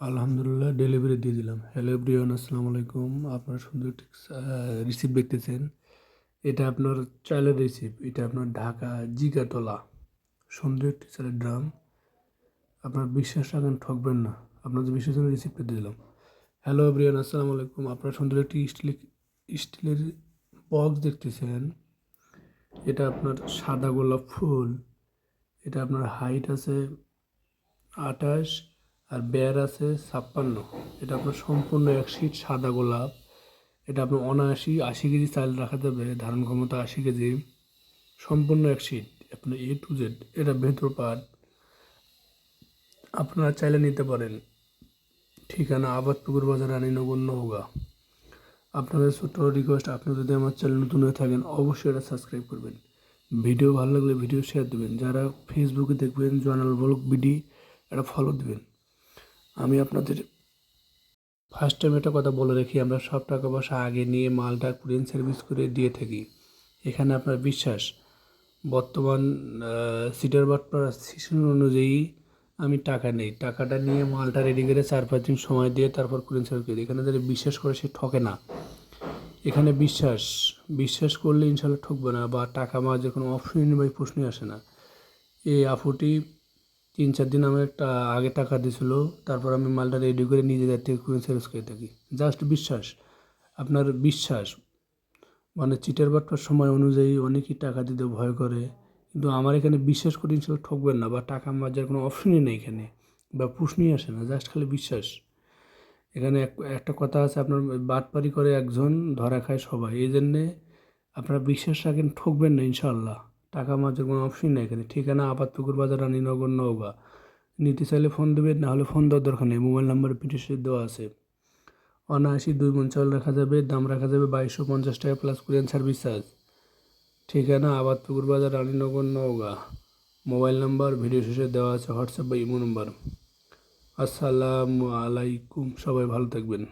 আলহামদুলিল্লাহ ডেলিভারি দিয়ে দিলাম। হ্যালো এভরিওয়ান আসসালামু আলাইকুম। আপনার সুন্দর একটি রিসিপ্ট দেখতেছেন। এটা আপনার চালের রিসিপ্ট এটা আপনার ঢাকা জিগাতলা। সুন্দর একটি চালের ড্রাম আপনার বিশ্বাস রাখেন, ঠকবেন না। আপনাদের বিশ্বাসের রিসিপ্টটা দিয়ে দিলাম। হ্যালো এভরিওয়ান আসসালামু আলাইকুম। আপনার সুন্দর একটি স্টিল স্টিলের বক্স দেখতেছেন। এটা আপনার সাদা গোলাপ ফুল। এটা আপনার হাইট আছে আঠাশ আর বেয়ার আছে ছাপ্পান্ন। এটা আপনার সম্পূর্ণ এক সিট সাদা গোলাপ। এটা আপনার অনায়াসি আশি কেজি চাল রাখা যাবে ধারণ ক্ষমতা আশি কেজি। সম্পূর্ণ এক সিট আপনার এ টু জেড এটা ভেতর পাট। আপনারা চাইলে নিতে পারেন। ঠিকানা আবাদপুকুর বাজার, রানীনগর, নওগাঁ। আপনাদের ছোট্ট রিকোয়েস্ট আপনি যদি আমার চ্যানেল নতুন হয়ে থাকেন, অবশ্যই এটা সাবস্ক্রাইব করবেন। ভিডিও ভালো লাগলে ভিডিও শেয়ার দেবেন। যারা ফেসবুকে দেখবেন, জয়নাল ব্লগ বিডি, এটা ফলো দেবেন। আমি আপনাদের ফার্স্ট টাইম একটা কথা বলে রাখি, আমরা সব টাকা পয়সা আগে নিয়ে মালটা কুরিয়ান সার্ভিস করে দিয়ে থাকি। এখানে আপনার বিশ্বাস, বর্তমান সিটার বাটপার সিজন অনুযায়ী আমি টাকা নেই। টাকাটা নিয়ে মালটা রেডি করে চার পাঁচ দিন সময় দিয়ে তারপর কুরিয়ান সার্ভিস করি। এখানে যারা বিশ্বাস করে সে ঠকে না। এখানে বিশ্বাস বিশ্বাস করলে ইনশাল্লাহ ঠকবে না বা টাকা মাঝে কোনো অপশনই বা প্রশ্নই আসে না। এই আফুটি তিন চার দিন আমি একটা আগে টাকা দিয়েছিল তারপর আমি মালটা রেডি করে নিজে দায়িত্ব করে সেলস করে থাকি। জাস্ট বিশ্বাস, আপনার বিশ্বাস। মানে চিটার বাটপার সময় অনুযায়ী অনেকেই টাকা দিতে ভয় করে, কিন্তু আমার এখানে বিশ্বাস করে ইনশাল্লাহ ঠকবেন না, বা টাকা মাজার কোনো অপশনই নেই এখানে, বা প্রশ্নই আসে না জাস্ট খালি বিশ্বাস। এখানে এক, একটা কথা আছে, আপনার বাটপারি করে একজন, ধরা খায় সবাই, এই জন্যে আপনারা বিশ্বাস রাখেন, ঠকবেন না ইনশাল্লাহ। টাকা মাঝের কোনো অপশন নেই এখানে। ঠিকানা আপাতপুকুর বাজার রানীনগর, নওগাঁ। নিতে চাইলে ফোন দেবেন নাহলে ফোন দেওয়ার দরকার নেই। মোবাইল নাম্বার পিটিশে দেওয়া আছে। অনায়াসি দুই মন চাল রাখা যাবে, দাম রাখা যাবে বাইশশো পঞ্চাশ টাকা প্লাস কুরিয়ান সার্ভিস চার্জ ঠিকানা Abadpukur Bazar Raninagar, Naogaon. Mobile number video শেষে দেওয়া আছে, হোয়াটসঅ্যাপ বা ইমো নাম্বার আসসালামু আলাইকুম, সবাই ভালো থাকবেন।